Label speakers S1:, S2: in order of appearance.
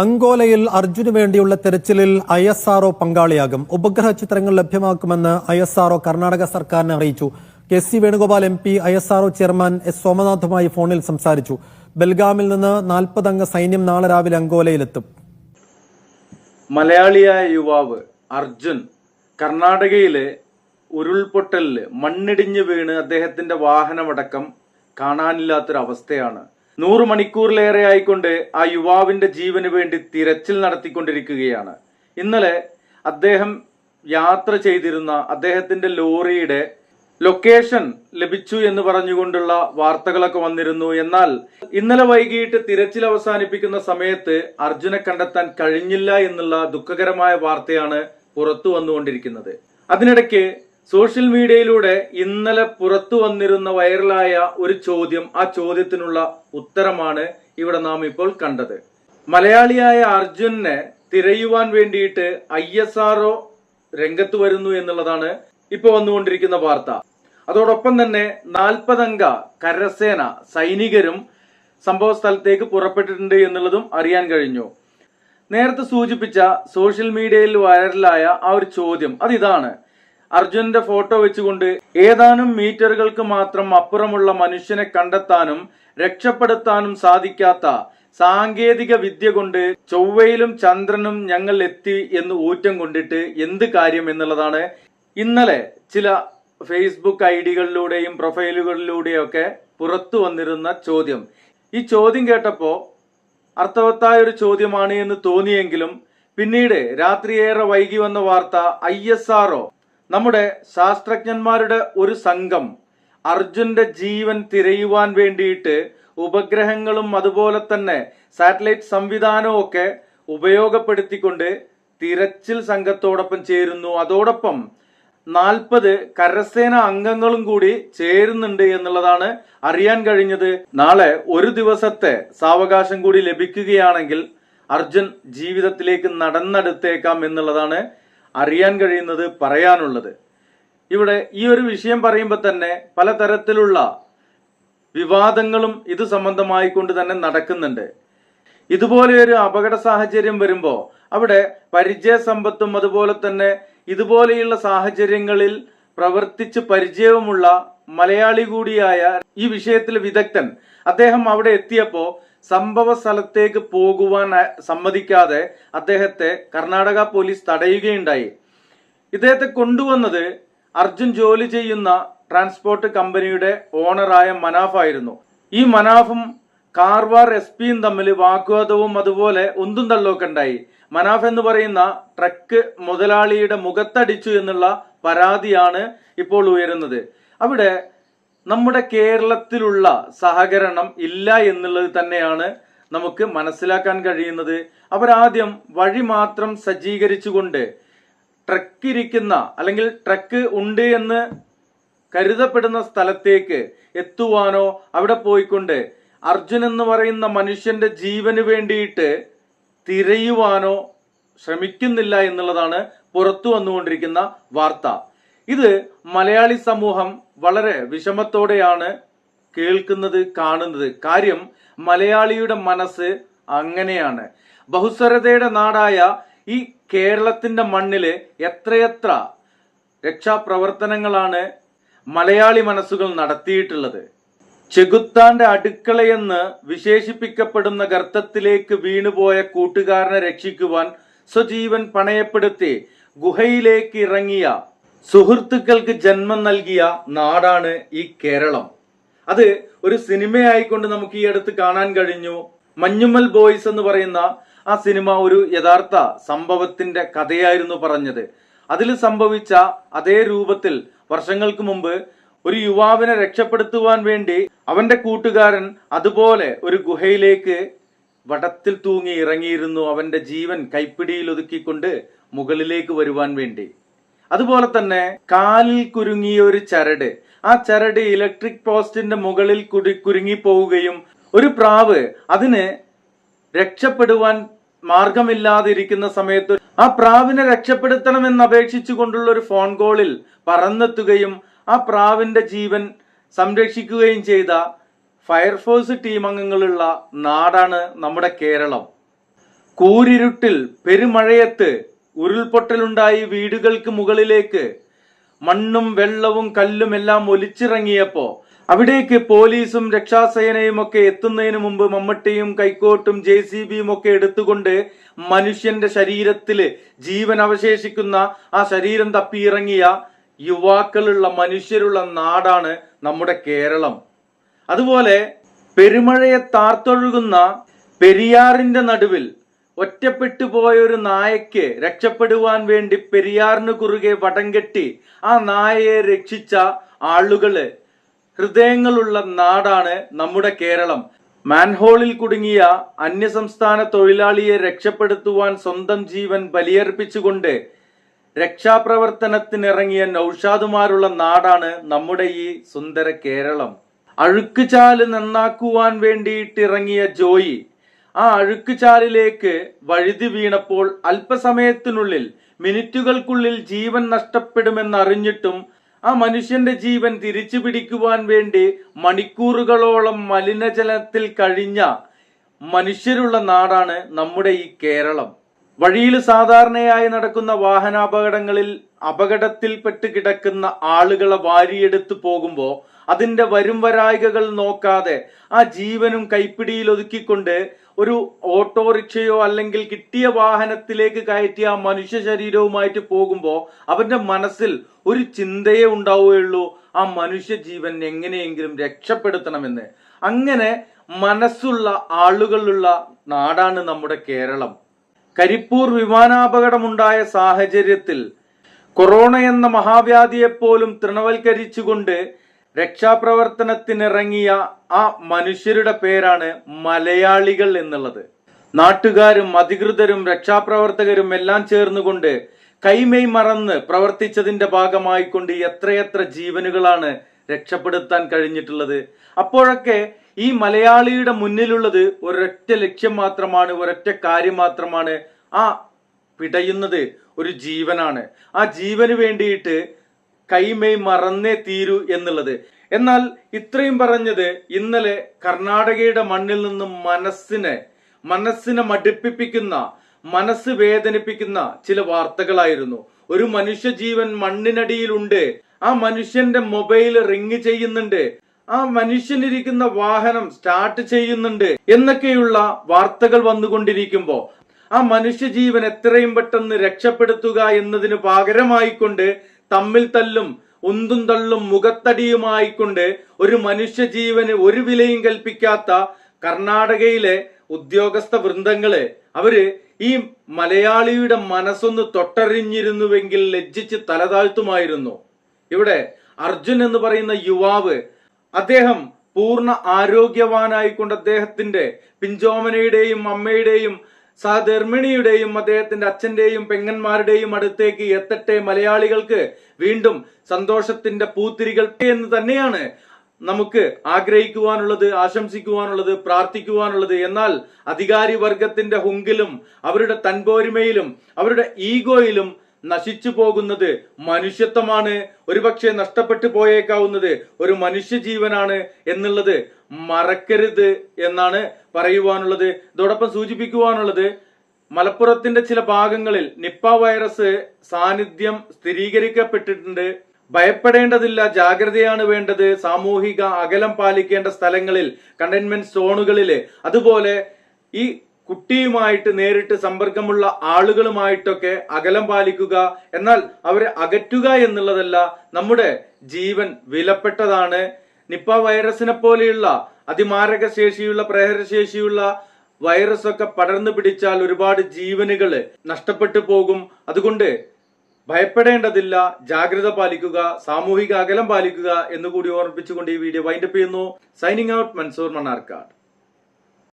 S1: അങ്കോലയിൽ അർജുന് വേണ്ടിയുള്ള തെരച്ചിലിൽ ഐ എസ് ആർഒ പങ്കാളിയാകും. ഉപഗ്രഹ ചിത്രങ്ങൾ ലഭ്യമാക്കുമെന്ന് ഐ എസ് ആർഒ കർണാടക സർക്കാരിനെ അറിയിച്ചു. K C Venugopal M P I S RO chairman S സോമനാഥുമായി ഫോണിൽ സംസാരിച്ചു. ബൽഗാമിൽ നിന്ന് നാൽപ്പതംഗ സൈന്യം നാളെ രാവിലെ അങ്കോലയിലെത്തും.
S2: മലയാളിയായ യുവാവ് അർജുൻ കർണാടകയിലെ ഉരുൾപൊട്ടലിൽ മണ്ണിടിഞ്ഞ് വീണ് അദ്ദേഹത്തിന്റെ വാഹനമടക്കം കാണാനില്ലാത്തൊരവസ്ഥയാണ്. നൂറ് മണിക്കൂറിലേറെ ആയിക്കൊണ്ട് ആ യുവാവിന്റെ ജീവന് വേണ്ടി തിരച്ചിൽ നടത്തിക്കൊണ്ടിരിക്കുകയാണ്. ഇന്നലെ അദ്ദേഹം യാത്ര ചെയ്തിരുന്ന അദ്ദേഹത്തിന്റെ ലോറിയുടെ ലൊക്കേഷൻ ലഭിച്ചു എന്ന് പറഞ്ഞുകൊണ്ടുള്ള വാർത്തകളൊക്കെ വന്നിരുന്നു. എന്നാൽ ഇന്നലെ വൈകിട്ട് തിരച്ചിൽ അവസാനിപ്പിക്കുന്ന സമയത്ത് അർജുനെ കണ്ടെത്താൻ കഴിഞ്ഞില്ല എന്നുള്ള ദുഃഖകരമായ വാർത്തയാണ് പുറത്തു വന്നുകൊണ്ടിരിക്കുന്നത്. അതിനിടയ്ക്ക് സോഷ്യൽ മീഡിയയിലൂടെ ഇന്നലെ പുറത്തു വന്നിരുന്ന വൈറലായ ഒരു ചോദ്യം ആ ചോദ്യത്തിനുള്ള ഉത്തരമാണ് ഇവിടെ നാം ഇപ്പോൾ കണ്ടത്. മലയാളിയായ അർജുനെ തിരയുവാൻ വേണ്ടിയിട്ട് ഐ എസ് ആർഒ രംഗത്ത് വരുന്നു എന്നുള്ളതാണ് ഇപ്പൊ വന്നുകൊണ്ടിരിക്കുന്ന വാർത്ത. അതോടൊപ്പം തന്നെ നാൽപ്പതംഗ കരസേന സൈനികരും സംഭവ സ്ഥലത്തേക്ക് പുറപ്പെട്ടിട്ടുണ്ട് എന്നുള്ളതും അറിയാൻ കഴിഞ്ഞു. നേരത്തെ സൂചിപ്പിച്ച സോഷ്യൽ മീഡിയയിൽ വൈറലായ ആ ഒരു ചോദ്യം അതിതാണ്. അർജുനന്റെ ഫോട്ടോ വെച്ചുകൊണ്ട് ഏതാനും മീറ്ററുകൾക്ക് മാത്രം അപ്പുറമുള്ള മനുഷ്യനെ കണ്ടെത്താനും രക്ഷപ്പെടുത്താനും സാധിക്കാത്ത സാങ്കേതിക വിദ്യ കൊണ്ട് ചൊവ്വയിലും ചന്ദ്രനും ഞങ്ങൾ എത്തി എന്ന് ഊറ്റം കൊണ്ടിട്ട് എന്ത് കാര്യം എന്നുള്ളതാണ് ഇന്നലെ ചില ഫേസ്ബുക്ക് ഐ ഡികളിലൂടെയും പ്രൊഫൈലുകളിലൂടെയും ഒക്കെ പുറത്തു വന്നിരുന്ന ചോദ്യം. ഈ ചോദ്യം കേട്ടപ്പോ അർത്ഥവത്തായ ഒരു ചോദ്യമാണ് എന്ന് തോന്നിയെങ്കിലും പിന്നീട് രാത്രിയേറെ വൈകി വന്ന വാർത്ത ഐ എസ് ആർഒ നമ്മുടെ ശാസ്ത്രജ്ഞന്മാരുടെ ഒരു സംഘം അർജുന്റെ ജീവൻ തിരയുവാൻ വേണ്ടിയിട്ട് ഉപഗ്രഹങ്ങളും അതുപോലെ തന്നെ സാറ്റലൈറ്റ് സംവിധാനവും ഒക്കെ ഉപയോഗപ്പെടുത്തിക്കൊണ്ട് തിരച്ചിൽ സംഘത്തോടൊപ്പം ചേരുന്നു. അതോടൊപ്പം നാൽപ്പത് കരസേന അംഗങ്ങളും കൂടി ചേരുന്നുണ്ട് എന്നുള്ളതാണ് അറിയാൻ കഴിഞ്ഞത്. നാളെ ഒരു ദിവസത്തെ സാവകാശം കൂടി ലഭിക്കുകയാണെങ്കിൽ അർജുൻ ജീവിതത്തിലേക്ക് നടന്നെടുത്തേക്കാം എന്നുള്ളതാണ് അറിയാൻ കഴിയുന്നത് പറയാനുള്ളത്. ഇവിടെ ഈ ഒരു വിഷയം പറയുമ്പോൾ തന്നെ പലതരത്തിലുള്ള വിവാദങ്ങളും ഇത് സംബന്ധമായിക്കൊണ്ട് തന്നെ നടക്കുന്നുണ്ട്. ഇതുപോലെ ഒരു അപകട സാഹചര്യം വരുമ്പോൾ അവിടെ പരിചയ സമ്പത്തും അതുപോലെ തന്നെ ഇതുപോലെയുള്ള സാഹചര്യങ്ങളിൽ പ്രവർത്തിച്ച് പരിചയവുമുള്ള മലയാളി കൂടിയായ ഈ വിഷയത്തിൽ വിദഗ്ധൻ അദ്ദേഹം അവിടെ എത്തിയപ്പോ സംഭവ സ്ഥലത്തേക്ക് പോകുവാൻ സമ്മതിക്കാതെ അദ്ദേഹത്തെ കർണാടക പോലീസ് തടയുകയുണ്ടായി. ഇദ്ദേഹത്തെ കൊണ്ടുവന്നത് അർജുൻ ജോലി ചെയ്യുന്ന ട്രാൻസ്പോർട്ട് കമ്പനിയുടെ ഓണറായ മനാഫ് ആയിരുന്നു. ഈ മനാഫും കാർവാർ എസ് പിയും തമ്മിൽ വാഗ്വാദവും അതുപോലെ ഒന്തും തള്ളൊക്കെ ഉണ്ടായി. മനാഫ് എന്ന് പറയുന്ന ട്രക്ക് മുതലാളിയുടെ മുഖത്തടിച്ചു എന്നുള്ള പരാതിയാണ് ഇപ്പോൾ ഉയരുന്നത്. അവിടെ നമ്മുടെ കേരളത്തിലുള്ള സഹകരണം ഇല്ല എന്നുള്ളത് തന്നെയാണ് നമുക്ക് മനസ്സിലാക്കാൻ കഴിയുന്നത്. അവരാദ്യം വഴി മാത്രം സജ്ജീകരിച്ചുകൊണ്ട് ട്രക്ക് ഇരിക്കുന്ന അല്ലെങ്കിൽ ട്രക്ക് ഉണ്ട് എന്ന് കരുതപ്പെടുന്ന സ്ഥലത്തേക്ക് എത്തുവാനോ അവിടെ പോയിക്കൊണ്ട് അർജുൻ എന്ന് പറയുന്ന മനുഷ്യന്റെ ജീവന് വേണ്ടിയിട്ട് തിരയുവാനോ ശ്രമിക്കുന്നില്ല എന്നുള്ളതാണ് പുറത്തു വന്നുകൊണ്ടിരിക്കുന്ന വാർത്ത. ഇത് മലയാളി സമൂഹം വളരെ വിഷമത്തോടെയാണ് കേൾക്കുന്നത് കാണുന്നത്. കാര്യം മലയാളിയുടെ മനസ്സ് അങ്ങനെയാണ്. ബഹുസ്വരതയുടെ നാടായ ഈ കേരളത്തിന്റെ മണ്ണിൽ എത്രയെത്ര രക്ഷാപ്രവർത്തനങ്ങളാണ് മലയാളി മനസ്സുകൾ നടത്തിയിട്ടുള്ളത്. ചെകുത്താന്റെ അടുക്കളയെന്ന് വിശേഷിപ്പിക്കപ്പെടുന്ന ഗർത്തത്തിലേക്ക് വീണുപോയ കൂട്ടുകാരനെ രക്ഷിക്കുവാൻ സ്വജീവൻ പണയപ്പെടുത്തി ഗുഹയിലേക്ക് ഇറങ്ങിയ സുഹൃത്തുക്കൾക്ക് ജന്മം നൽകിയ നാടാണ് ഈ കേരളം. അത് ഒരു സിനിമയായിക്കൊണ്ട് നമുക്ക് ഈ അടുത്ത് കാണാൻ കഴിഞ്ഞു. മഞ്ഞുമ്മൽ ബോയ്സ് എന്ന് പറയുന്ന ആ സിനിമ ഒരു യഥാർത്ഥ സംഭവത്തിന്റെ കഥയായിരുന്നു പറഞ്ഞത്. അതിൽ സംഭവിച്ച അതേ രൂപത്തിൽ വർഷങ്ങൾക്ക് മുമ്പ് ഒരു യുവാവിനെ രക്ഷപ്പെടുത്തുവാൻ വേണ്ടി അവന്റെ കൂട്ടുകാരൻ അതുപോലെ ഒരു ഗുഹയിലേക്ക് വടത്തിൽ തൂങ്ങി ഇറങ്ങിയിരുന്നു. അവന്റെ ജീവൻ കൈപ്പിടിയിൽ ഒതുക്കിക്കൊണ്ട് മുകളിലേക്ക് വരുവാൻ വേണ്ടി. അതുപോലെ തന്നെ കാലിൽ കുരുങ്ങിയ ഒരു ചരട്. ആ ചരട് ഇലക്ട്രിക് പോസ്റ്റിന്റെ മുകളിൽ കുടി കുരുങ്ങി പോവുകയും ഒരു പ്രാവ് അതിന് രക്ഷപ്പെടുവാൻ മാർഗമില്ലാതിരിക്കുന്ന സമയത്ത് ആ പ്രാവിനെ രക്ഷപ്പെടുത്തണമെന്ന് അപേക്ഷിച്ചുകൊണ്ടുള്ള ഒരു ഫോൺ കോളിൽ പറന്നെത്തുകയും ആ പ്രാവിന്റെ ജീവൻ സംരക്ഷിക്കുകയും ചെയ്ത ഫയർഫോഴ്സ് ടീം അംഗങ്ങളുള്ള നാടാണ് നമ്മുടെ കേരളം. കൂരിരുട്ടിൽ പെരുമഴയത്ത് ഉരുൾപൊട്ടലുണ്ടായി വീടുകൾക്ക് മുകളിലേക്ക്. മണ്ണും വെള്ളവും കല്ലും എല്ലാം ഒലിച്ചിറങ്ങിയപ്പോ അവിടേക്ക് പോലീസും രക്ഷാസേനയും ഒക്കെ എത്തുന്നതിന് മുമ്പ് മമ്മട്ടിയും കൈക്കോട്ടും ജെ സി ബിയും ഒക്കെ എടുത്തുകൊണ്ട് മനുഷ്യന്റെ ശരീരത്തിൽ ജീവൻ അവശേഷിക്കുന്ന ആ ശരീരം തപ്പിയിറങ്ങിയ യുവാക്കളുള്ള മനുഷ്യരുള്ള നാടാണ് നമ്മുടെ കേരളം. അതുപോലെ പെരുമഴയെ താർത്തൊഴുകുന്ന പെരിയാറിന്റെ നടുവിൽ ഒറ്റപ്പെട്ടു പോയൊരു നായക്ക് രക്ഷപ്പെടുവാൻ വേണ്ടി പെരിയാറിന് കുറുകെ വടം കെട്ടി ആ നായയെ രക്ഷിച്ച ആളുകൾ ഹൃദയങ്ങളുള്ള നാടാണ് നമ്മുടെ കേരളം. മാൻഹോളിൽ കുടുങ്ങിയ അന്യസംസ്ഥാന തൊഴിലാളിയെ രക്ഷപ്പെടുത്തുവാൻ സ്വന്തം ജീവൻ ബലിയർപ്പിച്ചുകൊണ്ട് രക്ഷാപ്രവർത്തനത്തിനിറങ്ങിയ നൌഷാദുമാരുള്ള നാടാണ് നമ്മുടെ ഈ സുന്ദര കേരളം. അഴുക്കുചാൽ നന്നാക്കുവാൻ വേണ്ടിയിട്ടിറങ്ങിയ ജോയി ആ അഴുക്കുചാലിലേക്ക് വഴുതി വീണപ്പോൾ അല്പസമയത്തിനുള്ളിൽ മിനിറ്റുകൾക്കുള്ളിൽ ജീവൻ നഷ്ടപ്പെടുമെന്നറിഞ്ഞിട്ടും ആ മനുഷ്യന്റെ ജീവൻ തിരിച്ചു പിടിക്കുവാൻ വേണ്ടി മണിക്കൂറുകളോളം മലിനജലത്തിൽ കഴിഞ്ഞ മനുഷ്യരുള്ള നാടാണ് നമ്മുടെ ഈ കേരളം. വഴിയിൽ സാധാരണയായി നടക്കുന്ന വാഹനാപകടങ്ങളിൽ അപകടത്തിൽപ്പെട്ട് കിടക്കുന്ന ആളുകളെ വാരിയെടുത്തു പോകുമ്പോൾ അതിന്റെ വരും വരായികകൾ നോക്കാതെ ആ ജീവനും കൈപ്പിടിയിൽ ഒതുക്കിക്കൊണ്ട് ഒരു ഓട്ടോറിക്ഷയോ അല്ലെങ്കിൽ കിട്ടിയ വാഹനത്തിലേക്ക് കയറ്റിയ ആ മനുഷ്യ ശരീരവുമായിട്ട് പോകുമ്പോൾ അവന്റെ മനസ്സിൽ ഒരു ചിന്തയേ ഉണ്ടാവുകയുള്ളൂ ആ മനുഷ്യ ജീവൻ എങ്ങനെയെങ്കിലും രക്ഷപ്പെടുത്തണമെന്ന്. അങ്ങനെ മനസ്സുള്ള ആളുകളുള്ള നാടാണ് നമ്മുടെ കേരളം. കരിപ്പൂർ വിമാനാപകടമുണ്ടായ സാഹചര്യത്തിൽ കൊറോണ എന്ന മഹാവ്യാധിയെപ്പോലും തൃണവൽക്കരിച്ചുകൊണ്ട് രക്ഷാപ്രവർത്തനത്തിനിറങ്ങിയ ആ മനുഷ്യരുടെ പേരാണ് മലയാളികൾ എന്നുള്ളത്. നാട്ടുകാരും അധികൃതരും രക്ഷാപ്രവർത്തകരും എല്ലാം ചേർന്നുകൊണ്ട് കൈമൈ മറന്ന് പ്രവർത്തിച്ചതിന്റെ ഭാഗമായിക്കൊണ്ട് എത്രയെത്ര ജീവനുകളാണ് രക്ഷപ്പെടുത്താൻ കഴിഞ്ഞിട്ടുള്ളത്. അപ്പോഴൊക്കെ ഈ മലയാളിയുടെ മുന്നിലുള്ളത് ഒരൊറ്റ ലക്ഷ്യം മാത്രമാണ് ഒരൊറ്റ കാര്യം മാത്രമാണ് ആ പിടയുന്നത് ഒരു ജീവനാണ്. ആ ജീവന് വേണ്ടിയിട്ട് കൈമൈ മറന്നേ തീരൂ എന്നുള്ളത്. എന്നാൽ ഇത്രയും പറഞ്ഞത് ഇന്നലെ കർണാടകയുടെ മണ്ണിൽ നിന്നും മനസ്സിനെ മനസ്സിനെ മടുപ്പിപ്പിക്കുന്ന മനസ്സ് വേദനിപ്പിക്കുന്ന ചില വാർത്തകളായിരുന്നു. ഒരു മനുഷ്യജീവൻ മണ്ണിനടിയിലുണ്ട് ആ മനുഷ്യന്റെ മൊബൈൽ റിങ് ചെയ്യുന്നുണ്ട്. ആ മനുഷ്യനിരിക്കുന്ന വാഹനം സ്റ്റാർട്ട് ചെയ്യുന്നുണ്ട് എന്നൊക്കെയുള്ള വാർത്തകൾ വന്നുകൊണ്ടിരിക്കുമ്പോ ആ മനുഷ്യജീവൻ എത്രയും പെട്ടെന്ന് രക്ഷപ്പെടുത്തുക എന്നതിന് പകരമായിക്കൊണ്ട് തമ്മിൽ തല്ലും ഉന്തും തള്ളും മുഖത്തടിയുമായിക്കൊണ്ട് ഒരു മനുഷ്യജീവന് ഒരു വിലയും കൽപ്പിക്കാത്ത കർണാടകയിലെ ഉദ്യോഗസ്ഥ വൃന്ദങ്ങൾ അവർ ഈ മലയാളിയുടെ മനസ്സൊന്ന് തൊട്ടറിഞ്ഞിരുന്നുവെങ്കിൽ ലജ്ജിച്ച് തലതാഴ്ത്തുമായിരുന്നു. ഇവിടെ അർജുൻ എന്ന് പറയുന്ന യുവാവ് അദ്ദേഹം പൂർണ ആരോഗ്യവാനായിക്കൊണ്ട് അദ്ദേഹത്തിന്റെ പിഞ്ചോമനയുടെയും അമ്മയുടെയും സഹധർമ്മിണിയുടെയും അദ്ദേഹത്തിന്റെ അച്ഛന്റെയും പെങ്ങന്മാരുടെയും അടുത്തേക്ക് എത്തട്ടെ മലയാളികൾക്ക് വീണ്ടും സന്തോഷത്തിന്റെ പൂത്തിരികൾ എന്ന് തന്നെയാണ് നമുക്ക് ആഗ്രഹിക്കുവാനുള്ളത് ആശംസിക്കുവാനുള്ളത് പ്രാർത്ഥിക്കുവാനുള്ളത്. എന്നാൽ അധികാരി വർഗത്തിന്റെ ഹുങ്കിലും അവരുടെ തൻപോരിമയിലും അവരുടെ ഈഗോയിലും നശിച്ചു പോകുന്നത് മനുഷ്യത്വമാണ്. ഒരുപക്ഷെ നഷ്ടപ്പെട്ടു പോയേക്കാവുന്നത് ഒരു മനുഷ്യ ജീവനാണ് എന്നുള്ളത് മറക്കരുത് എന്നാണ് പറയുവാനുള്ളത്. ഇതോടൊപ്പം സൂചിപ്പിക്കുവാനുള്ളത് മലപ്പുറത്തിന്റെ ചില ഭാഗങ്ങളിൽ നിപ്പ വൈറസ് സാന്നിധ്യം സ്ഥിരീകരിക്കപ്പെട്ടിട്ടുണ്ട്. ഭയപ്പെടേണ്ടതില്ല ജാഗ്രതയാണ് വേണ്ടത്. സാമൂഹിക അകലം പാലിക്കേണ്ട സ്ഥലങ്ങളിൽ കണ്ടെയ്ൻമെന്റ് സോണുകളിൽ അതുപോലെ ഈ കുട്ടിയുമായിട്ട് നേരിട്ട് സമ്പർക്കമുള്ള ആളുകളുമായിട്ടൊക്കെ അകലം പാലിക്കുക എന്നാൽ അവരെ അകറ്റുക എന്നുള്ളതല്ല നമ്മുടെ ജീവൻ വിലപ്പെട്ടതാണ്. നിപ്പ വൈറസിനെ പോലെയുള്ള അതിമാരക ശേഷിയുള്ള പ്രഹരശേഷിയുള്ള വൈറസ് ഒക്കെ പടർന്നു പിടിച്ചാൽ ഒരുപാട് ജീവനുകൾ നഷ്ടപ്പെട്ടു പോകും. അതുകൊണ്ട് ഭയപ്പെടേണ്ടതില്ല ജാഗ്രത പാലിക്കുക സാമൂഹിക അകലം പാലിക്കുക എന്നുകൂടി ഓർമ്മിപ്പിച്ചുകൊണ്ട് ഈ വീഡിയോ വൈൻഡപ്പ് ചെയ്യുന്നു. Signing out Mansoor Mannarkkad.